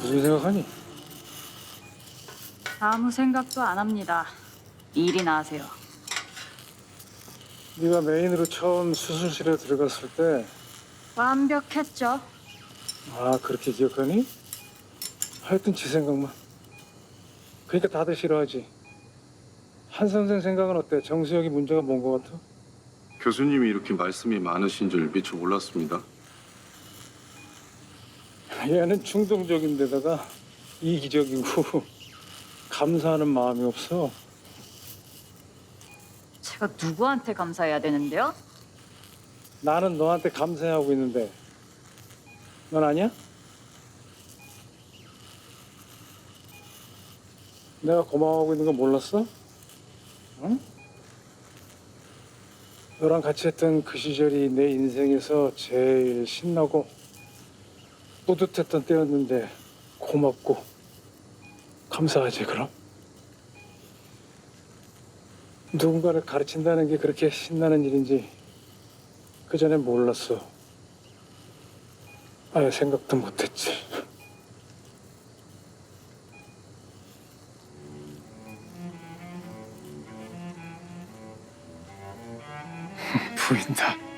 무슨 생각하니? 아무 생각도 안 합니다. 일이나 하세요. 네가 메인으로 처음 수술실에 들어갔을 때, 완벽했죠. 아 그렇게 기억하니? 하여튼 지 생각만. 그러니까 다들 싫어하지. 한 선생 생각은 어때? 정수혁이 문제가 뭔 것 같아? 교수님이 이렇게 말씀이 많으신 줄 미처 몰랐습니다. 얘는 충동적인 데다가 이기적이고 감사하는 마음이 없어. 제가 누구한테 감사해야 되는데요? 나는 너한테 감사하고 있는데 넌 아니야? 내가 고마워하고 있는 거 몰랐어? 응? 너랑 같이 했던 그 시절이 내 인생에서 제일 신나고 뿌듯했던 때였는데 고맙고 감사하지 그럼? 누군가를 가르친다는 게 그렇게 신나는 일인지 그 전에 몰랐어. 아예 생각도 못했지. 보인다.